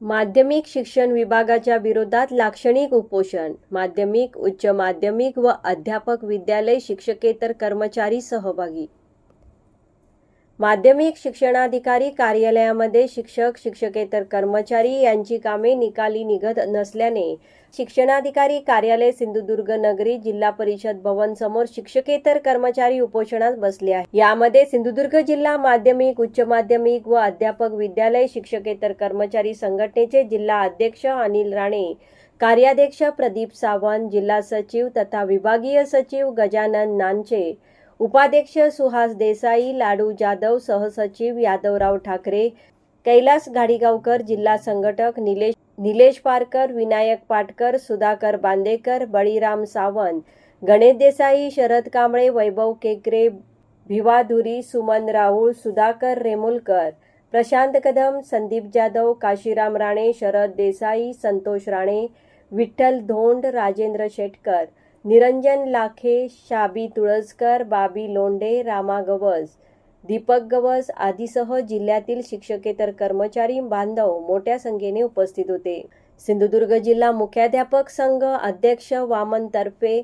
माध्यमिक शिक्षण विभागाच्या विरोधात लाक्षणिक उपोषण. माध्यमिक उच्च माध्यमिक व अध्यापक विद्यालय शिक्षकेतर कर्मचारी सहभागी. माध्यमिक शिक्षणाधिकारी कार्यालयामध्ये शिक्षक शिक्षकेतर कर्मचारी यांची कामे निकाली निघत नसल्याने शिक्षणाधिकारी कार्यालय सिंधुदुर्ग नगरी जिल्हा परिषद भवन समोर शिक्षकेतर कर्मचारी उपोषणात बसले आहे यामध्ये सिंधुदुर्ग जिल्हा माध्यमिक उच्च माध्यमिक व अध्यापक विद्यालय शिक्षकेतर कर्मचारी संघटनेचे जिल्हा अध्यक्ष अनिल राणे कार्याध्यक्ष प्रदीप सावंत जिल्हा सचिव तथा विभागीय सचिव गजानन नानचे उपाध्यक्ष सुहास देसाई लाडू जाधव सहसचिव यादवराव ठाकरे कैलास घाडीगावकर जिल्हा संघटक निलेश निलेश पारकर विनायक पाटकर सुधाकर बांदेकर बळीराम सावंत गणेश देसाई शरद कांबळे वैभव केकरे भिवाधुरी सुमन राऊळ सुधाकर रेमुलकर प्रशांत कदम संदीप जाधव काशीराम राणे शरद देसाई संतोष राणे विठ्ठल धोंड राजेंद्र शेटकर निरंजन लाखे शाबी तुळसकर बाबी लोंडे रामा गवस दीपक गवस आदीसह जिल्ह्यातील शिक्षकेतर कर्मचारी बांधव मोठ्या संख्येने उपस्थित होते. सिंधुदुर्ग जिल्हा मुख्याध्यापक संघ अध्यक्ष वामन तर्फे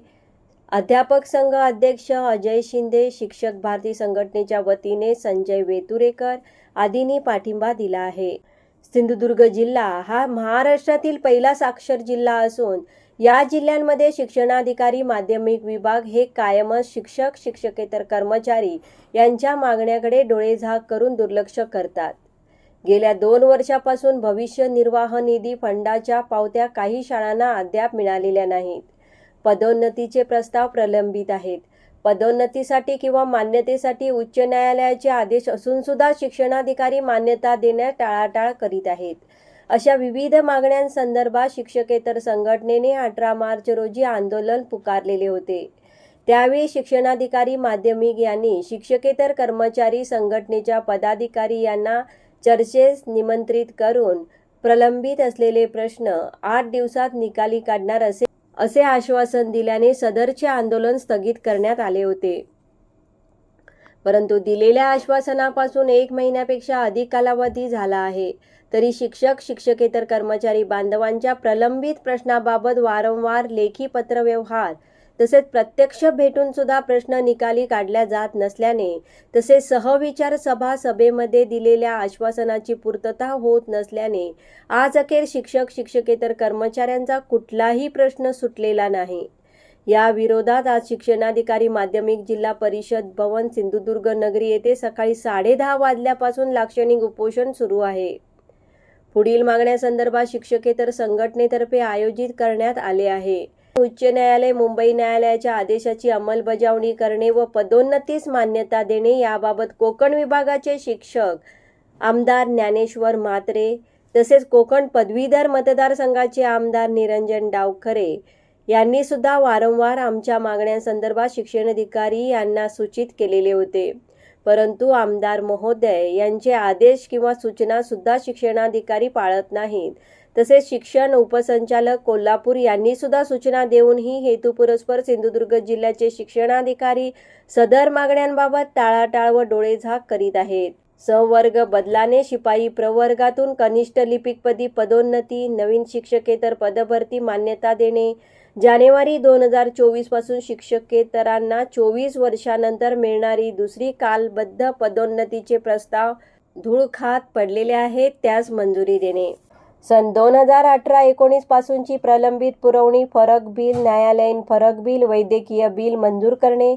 अध्यापक संघ अध्यक्ष अजय शिंदे शिक्षक भारती संघटनेच्या वतीने संजय वेतुरेकर आदींनी पाठिंबा दिला आहे. सिंधुदुर्ग जिल्हा हा महाराष्ट्रातील पहिला साक्षर जिल्हा असून या जिल्ह्यांमध्ये शिक्षणाधिकारी माध्यमिक विभाग हे कायमच शिक्षक शिक्षकेतर कर्मचारी यांच्या मागण्याकडे डोळेझाक करून दुर्लक्ष करतात. गेल्या दोन वर्षापासून भविष्य निर्वाह निधी फंडाच्या पावत्या काही शाळांना अद्याप मिळालेल्या नाहीत. पदोन्नतीचे प्रस्ताव प्रलंबित आहेत. पदोन्नतीसाठी किंवा मान्यतेसाठी उच्च न्यायालयाचे आदेश असून सुद्धा शिक्षणाधिकारी मान्यता देण्यात टाळाटाळ करीत आहेत. अशा विविध मागण्यांसंदर्भात शिक्षकेतर संघटनेने अठरा मार्च रोजी आंदोलन पुकारलेले होते. त्यावेळी शिक्षणाधिकारी माध्यमिक यांनी शिक्षकेतर कर्मचारी संघटनेच्या पदाधिकारी यांना चर्चेस निमंत्रित करून प्रलंबित असलेले प्रश्न आठ दिवसात निकाली काढणार असे असे आश्वासन दिल्याने सदरचे आंदोलन स्थगित करण्यात आले होते. परंतु दिलेल्या आश्वासनापासून एक महिन्यापेक्षा अधिक कालावधी झाला आहे. तरी शिक्षक शिक्षकेतर कर्मचारी बांधवांच्या प्रलंबित प्रश्नाबाबत वारंवार लेखी पत्रव्यवहार तसेच प्रत्यक्ष भेटून सुद्धा प्रश्न निकाली काढल्या जात नसल्याने तसेच सहविचार सभा सभेमध्ये दिलेल्या आश्वासनाची पूर्तता होत नसल्याने आज अखेर शिक्षक शिक्षकेतर कर्मचाऱ्यांचा कुठलाही प्रश्न सुटलेला नाही. या विरोधात आज शिक्षणाधिकारी माध्यमिक जिल्हा परिषद भवन सिंधुदुर्ग नगरी येथे सकाळी साडेदहा वाजल्यापासून लाक्षणिक उपोषण सुरू आहे. पुढील मागण्यासंदर्भात शिक्षकेतर संघटनेतर्फे आयोजित करण्यात आले आहे. उच्च न्यायालय मुंबई न्यायालयाच्या आदेशाची अंमलबजावणी करणे व पदोन्नतीस मान्यता देणे याबाबत कोकण विभागाचे शिक्षक आमदार ज्ञानेश्वर म्हात्रे तसेच कोकण पदवीधर मतदारसंघाचे आमदार निरंजन डावखरे यांनी सुद्धा वारंवार आमच्या मागण्यांसंदर्भात शिक्षणाधिकारी यांना सूचित केलेले होते. परंतु आमदार महोदय यांचे आदेश किंवा सूचना सुद्धा शिक्षणाधिकारी पाळत नाहीत. तसेच शिक्षण उपसंचालक कोल्हापूर यांनी सुद्धा सूचना देऊनही हेतुपुरस्पर सिंधुदुर्ग जिल्ह्याचे शिक्षणाधिकारी सदर मागण्यांबाबत टाळाटाळ व डोळेझाक करीत आहेत. संवर्ग बदलाने शिपाई प्रवर्गातून कनिष्ठ लिपिकपदी पदोन्नती नवीन शिक्षकेतर पदभरती मान्यता देणे जानेवारी दोन हजार चोवीसपासून शिक्षकेतरांना चोवीस वर्षानंतर मिळणारी दुसरी कालबद्ध पदोन्नतीचे प्रस्ताव धूळखात पडलेले आहेत त्यास मंजुरी देणे. सन दोन हजार अठरा एकोणीस पासूनची प्रलंबित पुरवणी फरक बिल न्यायालयीन फरक बिल वैद्यकीय बिल मंजूर करणे.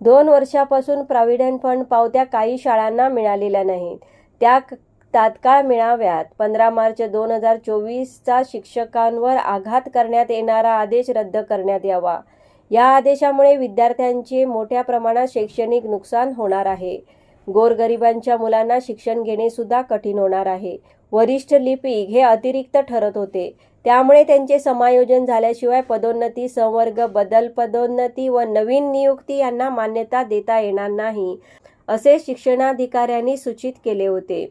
दोन वर्षापासून प्रॉव्हिडंट फंड पावत्या काही शाळांना मिळालेल्या नाहीत. त्या तात्काळ मिळाव्यात. पंधरा मार्च दोन हजार चोवीसचा शिक्षकांवर आघात करण्यात येणारा आदेश रद्द करण्यात यावा. या आदेशामुळे विद्यार्थ्यांचे मोठ्या प्रमाणात शैक्षणिक नुकसान होणार आहे. गोरगरिबांच्या मुलांना शिक्षण घेणे सुद्धा कठीण होणार आहे. वरिष्ठ लिपिक हे अतिरिक्त ठरत होते. त्यामुळे त्यांचे समायोजन झाल्याशिवाय पदोन्नती संवर्ग बदल पदोन्नती व नवीन नियुक्ती यांना मान्यता देता येणार नाही असे शिक्षणाधिकाऱ्यांनी सूचित केले होते.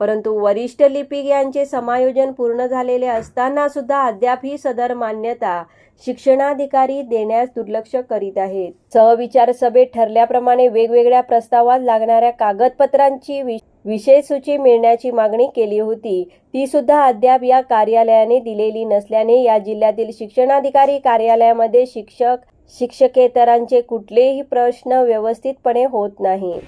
परंतु वरिष्ठ लिपिक यांचे समायोजन पूर्ण झालेले असताना सुद्धा अद्याप ही सदर मान्यता शिक्षणाधिकारी देण्यास दुर्लक्ष करीत आहेत. सहविचार सभेत ठरल्याप्रमाणे वेगवेगळ्या प्रस्तावात लागणाऱ्या कागदपत्रांची वि- विषय सूची मिळण्याची मागणी केली होती. ती सुद्धा अद्याप या कार्यालयाने दिलेली नसल्याने या जिल्ह्यातील शिक्षणाधिकारी कार्यालयामध्ये शिक्षक शिक्षकेतरांचे कुठलेही प्रश्न व्यवस्थितपणे होत नाही.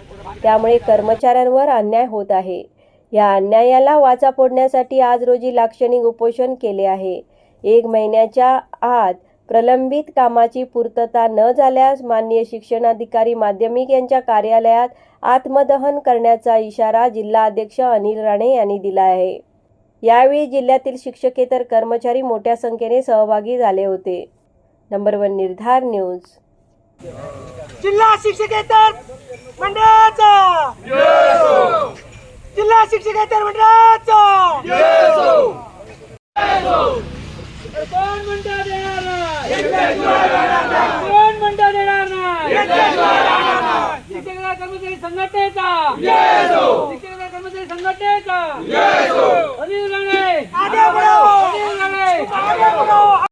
त्यामुळे कर्मचाऱ्यांवर अन्याय होत आहे. या अन्यायाला वाचा फोडण्यासाठी आज रोजी लाक्षणिक उपोषण केले आहे. एक महिन्याच्या आत प्रलंबित कामाची पूर्तता न झाल्यास माननीय शिक्षणाधिकारी माध्यमिक यांच्या कार्यालयात आत्मदहन करण्याचा इशारा जिल्हाध्यक्ष अनिल राणे यांनी दिला आहे. यावेळी जिल्ह्यातील शिक्षकेतर कर्मचारी मोठ्या संख्येने सहभागी झाले होते. Number one Nirdhar news. जिल्हा शिक्षकेतर मंडळाचा! जिल्हा शिक्षकेतर मंडळाचा. कोण म्हणता देणार नाही? कोण म्हणता देणार नाही? शिक्षक कर्मचारी संघटनेचा. शिक्षक कर्मचारी संघटनेचा. अनिल राणे अनिल राणे